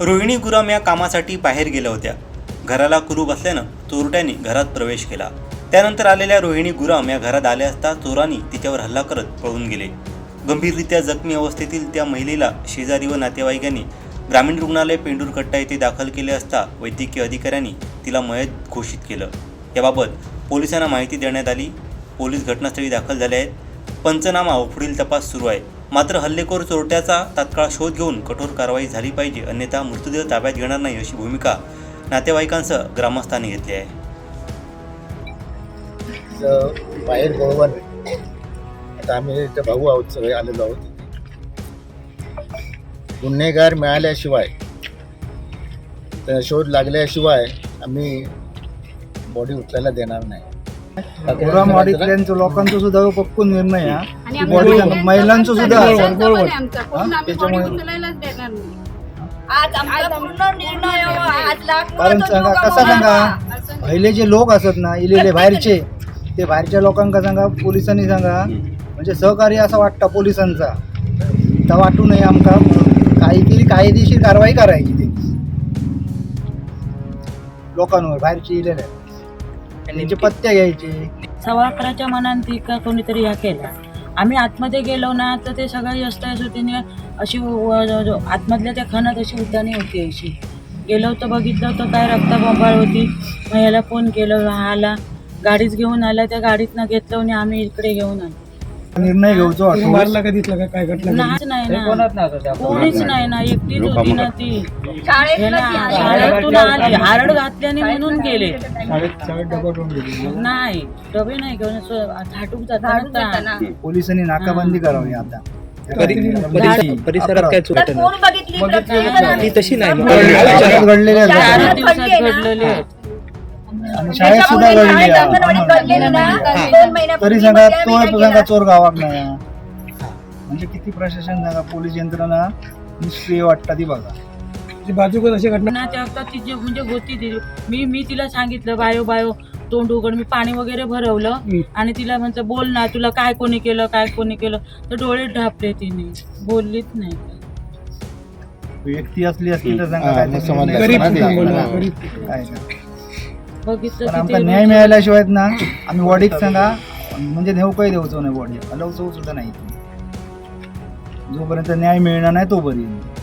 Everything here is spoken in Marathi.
रोहिणी गुराम या कामासाठी बाहेर गेल्या होत्या. घराला कुलूप असल्यानं चोरट्यांनी घरात प्रवेश केला. त्यानंतर आलेल्या रोहिणी गुराम या घरात आल्या असता चोरांनी तिच्यावर हल्ला करत पळून गेले. गंभीररित्या जखमी अवस्थेतील त्या महिलेला शेजारी व नातेवाईकांनी ग्रामीण रुग्णालय पेंडूरकट्टा येथे दाखल केले असता वैद्यकीय अधिकाऱ्यांनी तिला मयत घोषित केलं. याबाबत पोलिसांना माहिती देण्यात आली. पोलीस घटनास्थळी दाखल झाले आहेत. पंचनामा व पुढील तपास सुरू आहे. मात्र हल्लेखोर चोरट्याचा तात्काळ शोध घेऊन कठोर कारवाई झाली पाहिजे अन्यथा मृतदेह ताब्यात घेणार नाही अशी भूमिका नातेवाईकांसह ग्रामस्थांनी घेतली आहे. बाहेर गोवन आता आम्ही इथं भाऊ आहोत सगळे आलेलो आहोत. गुन्हेगार मिळाल्याशिवाय शोध लागल्याशिवाय आम्ही बॉडी उचलायला देणार नाही. गुराम वाडीतल्यांचं लोकांचा सुद्धा पक्कून निर्णय हा. की कोण- महिलांचं सुद्धा त्याच्यामुळे- बॉडी उचलायलाच देणार नाही. आज आमचा पूर्ण निर्णय हो. आज लाख कारण सांगा कसा सांगा? पहिले जे लोक असत ना इलेले बाहेरचे ते बाहेरच्या लोकांका सांगा पोलिसांनी सांगा. म्हणजे सहकार्य असा वाटतं पोलिसांचा. तर वाटू नये आमका. काही केली कायदेशीर कारवाई करायची ते. लोकांवर बाहेरचे इलेले. त्यांचे पत्ते घ्यायचे. सव्वा अकराच्या मनात ती का कोणीतरी ह्या केला आम्ही आतमध्ये गेलो ना तर ते सगळं यष्टायशोतीने अशी व- व- आतमधल्या त्या खणात अशी उद्याने होती अशी गेलो तर बघितलं तर काय रक्ताबंबाळ होती. मग याला फोन केलं आला. गाडीच घेऊन आला. त्या गाडीतनं घेतलं आणि आम्ही इकडे घेऊन आलो. निर्णय घेऊचो वाटतो नाच नाही ना कोणीच नाही ना एकटीच होती ना ती. हे शाळेतून आली. हारड घातल्याने म्हणून गेले. नाही डबे नाही घेऊन असं. पोलिसांनी नाकाबंदी करावी आता. परिसरात काय चूक बघितली? ती तशी नाही. घडलेल्या चार घटना. दिवसात घडलेले आहेत. आणि शाळेत सुद्धा घडली आहे. तरी सांगा तो सांगा. चोर गावात नाही. म्हणजे किती प्रशासन सांगा पोलीस यंत्रणा निष्क्रिय वाटतं ती बघा. ते आता ती जी म्हणजे होती ती. मी मी तिला सांगितलं बायो बायो तोंड उघड. मी पाणी वगैरे भरवलं आणि तिला म्हणतं बोल ना तुला काय कोणी केलं काय कोणी केलं. तर डोळे ढापले तिने. बोललीच नाही. व्यक्ती असली असली तर सांगा काय ते. सांगा. काय. पण आमका ते न्याय मिळाल्याशिवाय ना आम्ही वडीक सांगा. म्हणजे नेऊ काही देऊचो नाही बॉडी हलवचो सुद्धा नाही. जोपर्यंत न्याय मिळणार नाही तोपर्यंत.